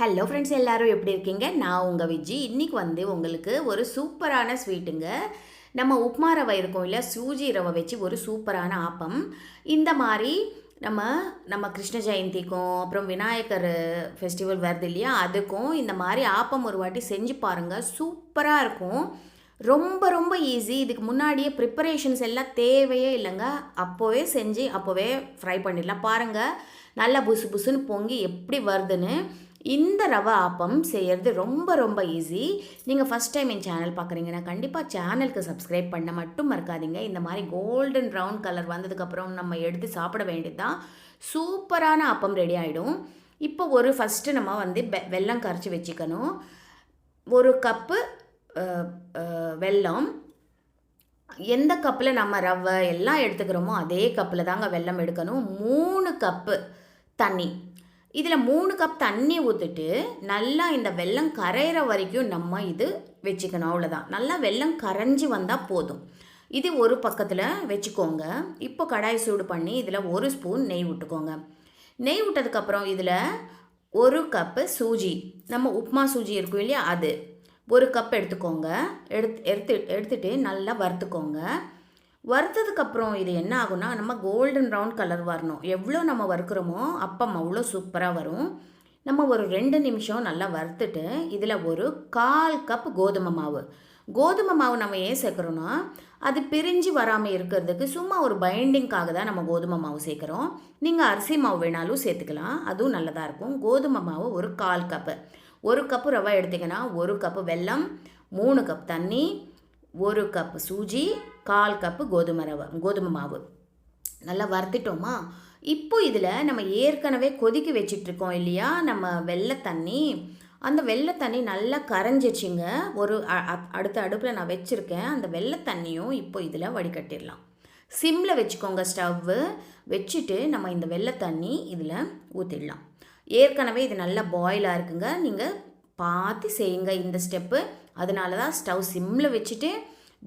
Hello friends எல்லாரும் எப்படி இருக்கீங்க? நான் உங்கள் விஜி. இன்றைக்கி வந்து உங்களுக்கு ஒரு சூப்பரான ஸ்வீட்டுங்க. நம்ம உப்மா ரவை இருக்கும் இல்லை சூஜி ரவை வச்சு ஒரு சூப்பரான ஆப்பம். இந்த மாதிரி நம்ம நம்ம கிருஷ்ண ஜெயந்திக்கும் அப்புறம் விநாயகர் ஃபெஸ்டிவல் வருது இல்லையா? அதுக்கும் இந்த மாதிரி ஆப்பம் ஒரு வாட்டி செஞ்சு பாருங்கள் சூப்பராக இருக்கும். ரொம்ப ரொம்ப ஈஸி இதுக்கு முன்னாடியே ப்ரிப்பரேஷன்ஸ் எல்லாம் தேவையே இல்லைங்க. அப்போவே செஞ்சு அப்போவே ஃப்ரை பண்ணிடலாம். பாருங்கள் நல்லா புசு புசுன்னு பொங்கி எப்படி வருதுன்னு. இந்த ரவை ஆப்பம் செய்கிறது ரொம்ப ரொம்ப ஈஸி நீங்கள் ஃபஸ்ட் டைம் என் சேனல் பார்க்குறீங்கன்னா கண்டிப்பாக சேனலுக்கு சப்ஸ்கிரைப் பண்ண மட்டும் மறக்காதீங்க. இந்த மாதிரி கோல்டன் ப்ரௌன் கலர் வந்ததுக்கப்புறம் நம்ம எடுத்து சாப்பிட வேண்டியது தான் சூப்பரான ஆப்பம் ரெடி ஆகிடும் இப்போ ஒரு ஃபஸ்ட்டு நம்ம வந்து வெ வெல்லம் கரைச்சி வச்சுக்கணும். ஒரு கப்பு வெல்லம். எந்த கப்பில் நம்ம ரவை எல்லாம் எடுத்துக்கிறோமோ அதே கப்பில் தாங்க வெல்லம் எடுக்கணும். மூணு கப்பு தண்ணி. இதில் மூணு கப் தண்ணி ஊற்றிட்டு நல்லா இந்த வெல்லம் கரையிற வரைக்கும் நம்ம இது வச்சுக்கணும் அவ்வளோதான் நல்லா வெல்லம் கரைஞ்சி வந்தால் போதும். இது ஒரு பக்கத்தில் வச்சுக்கோங்க. இப்போ கடாய் சூடு பண்ணி இதில் ஒரு ஸ்பூன் நெய் விட்டுக்கோங்க நெய் விட்டதுக்கப்புறம் இதில் ஒரு கப்பு சூஜி. நம்ம உப்மா சூஜி இருக்கும் இல்லையா அது. ஒரு கப் எடுத்துக்கோங்க. எடுத்து எடுத்து எடுத்துகிட்டு நல்லா வறுத்துக்கோங்க. வறுத்ததுக்கப்புறம் இது என்ன ஆகும்னா நம்ம கோல்டன் ப்ரௌன் கலர் வரணும். எவ்வளோ நம்ம வறுக்கிறோமோ அப்பம் அவ்வளோ சூப்பராக வரும். நம்ம ஒரு ரெண்டு நிமிஷம் நல்லா வறுத்துட்டு இதில் ஒரு கால் கப் கோதுமை மாவு. கோதுமை மாவு நம்ம ஏன் சேர்க்குறோன்னா அது பிரிஞ்சு வராமல் இருக்கிறதுக்கு சும்மா ஒரு பைண்டிங்காக தான் நம்ம கோதுமை மாவு சேர்க்குறோம். நீங்கள் அரிசி மாவு வேணாலும் சேர்த்துக்கலாம். அதுவும் நல்லதாக இருக்கும். கோதுமை மாவு ஒரு கால் கப்பு ஒரு கப்பு ரவை எடுத்திங்கன்னா ஒரு கப்பு வெல்லம் மூணு கப் தண்ணி ஒரு கப்பு சூஜி கால் கப்பு கோதுமை ரவை கோதுமை மாவு. நல்லா வறுத்துட்டோமா? இப்போ இதில் நம்ம ஏற்கனவே கொதிக்க வச்சிட்ருக்கோம் இல்லையா? நம்ம வெள்ளை தண்ணி. அந்த வெள்ளை தண்ணி நல்லா கரைஞ்சிச்சிங்க ஒரு அடுத்த அடுப்பில் நான் வச்சுருக்கேன். அந்த வெள்ளை தண்ணியும் இப்போ இதில் வடிகட்டிடலாம். சிம்மில் வச்சுக்கோங்க ஸ்டவ்வு. வச்சுட்டு நம்ம இந்த வெள்ளை தண்ணி இதில் ஊற்றிடலாம் ஏற்கனவே இது நல்லா பாயிலாக இருக்குங்க. நீங்கள் பார்த்து செய்யுங்க இந்த ஸ்டெப்பு அதனால தான் ஸ்டவ் சிம்மில் வச்சுட்டு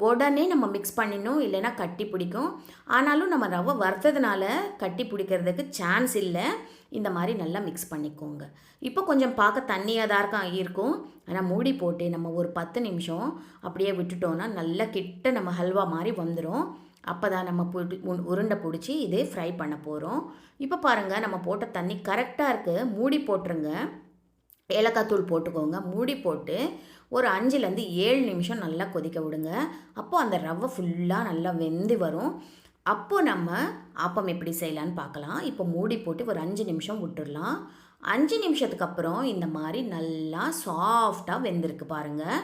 உடனே நம்ம மிக்ஸ் பண்ணிடணும் இல்லைன்னா கட்டி பிடிக்கும். ஆனாலும் நம்ம ரவை வறுத்ததுனால கட்டி பிடிக்கிறதுக்கு சான்ஸ் இல்லை. இந்த மாதிரி நல்லா மிக்ஸ் பண்ணிக்கோங்க. இப்போ கொஞ்சம் பார்க்க தண்ணியாக தான் இருக்கா இருக்கும். ஆனால் மூடி போட்டு நம்ம ஒரு பத்து நிமிஷம் அப்படியே விட்டுட்டோன்னா நல்லா கிட்ட நம்ம ஹல்வா மாதிரி வந்துடும் அப்போ தான் நம்ம பிடி உருண்டை பிடிச்சி இதே ஃப்ரை பண்ண போகிறோம் இப்போ பாருங்கள் நம்ம போட்ட தண்ணி கரெக்டாக இருக்குது மூடி போட்டுருங்க. ஏலக்காய் தூள் போட்டுக்கோங்க. மூடி போட்டு ஒரு அஞ்சுலேருந்து ஏழு நிமிஷம் நல்லா கொதிக்க விடுங்க. அப்போது அந்த ரவை ஃபுல்லாக நல்லா வெந்து வரும். அப்போது நம்ம ஆப்பம் எப்படி செய்யலான்னு பார்க்கலாம். இப்போ மூடி போட்டு ஒரு அஞ்சு நிமிஷம் விட்டுடலாம் அஞ்சு நிமிஷத்துக்கு அப்புறம் இந்த மாதிரி நல்லா சாஃப்டாக வெந்திருக்கு பாருங்கள்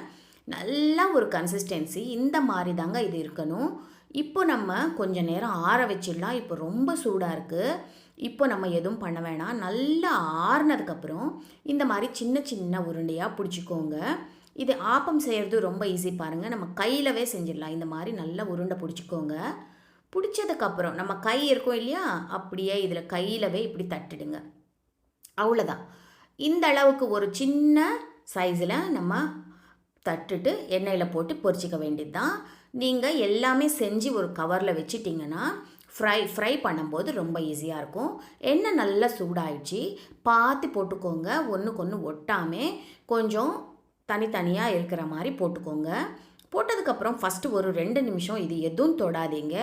நல்லா ஒரு கன்சிஸ்டன்சி இந்த மாதிரி தாங்க இது இருக்கணும். இப்போ நம்ம கொஞ்சம் நேரம் ஆற வச்சிடலாம். இப்போ ரொம்ப சூடாக இருக்குது இப்போ நம்ம எதுவும் பண்ண வேணாம். நல்லா ஆறுனதுக்கப்புறம் இந்த மாதிரி சின்ன சின்ன உருண்டையாக பிடிச்சிக்கோங்க. இது ஆப்பம் செய்கிறது ரொம்ப ஈஸி பாருங்கள் நம்ம கையிலவே செஞ்சிடலாம். இந்த மாதிரி நல்லா உருண்டை பிடிச்சிக்கோங்க. பிடிச்சதுக்கப்புறம் நம்ம கை இருக்கும் இல்லையா? அப்படியே இதில் கையிலவே இப்படி தட்டிடுங்க. அவ்வளோதான் இந்த அளவுக்கு ஒரு சின்ன சைஸில் நம்ம தட்டுட்டு எண்ணெயில் போட்டு பொரிச்சிக்க வேண்டியது தான் நீங்கள் எல்லாமே செஞ்சு ஒரு கவரில் வச்சிட்டிங்கன்னா ஃப்ரை ஃப்ரை பண்ணும்போது ரொம்ப ஈஸியாக இருக்கும். எண்ணெய் நல்லா சூடாயிடுச்சு. பார்த்து போட்டுக்கோங்க. ஒன்றுக்கு ஒன்று ஒட்டாமல் கொஞ்சம் தனித்தனியாக இருக்கிற மாதிரி போட்டுக்கோங்க. போட்டதுக்கப்புறம் ஃபஸ்ட்டு ஒரு ரெண்டு நிமிஷம் இது எதுவும் தொடாதீங்க.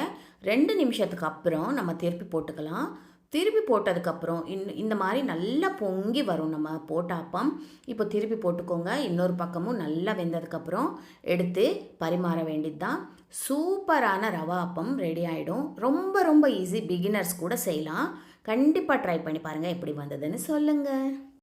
ரெண்டு நிமிஷத்துக்கு அப்புறம் நம்ம திருப்பி போட்டுக்கலாம். திருப்பி போட்டதுக்கப்புறம் இன் இந்த மாதிரி நல்லா பொங்கி வரும் நம்ம போட்ட அப்பம் இப்போ திருப்பி போட்டுக்கோங்க. இன்னொரு பக்கமும் நல்லா வெந்ததுக்கப்புறம் எடுத்து பரிமாற வேண்டியது தான் சூப்பரான ரவா அப்பம் ரெடி ஆகிடும் ரொம்ப ரொம்ப ஈஸி பிகினர்ஸ் கூட செய்யலாம். கண்டிப்பாக ட்ரை பண்ணி பாருங்கள் எப்படி வந்ததுன்னு சொல்லுங்கள்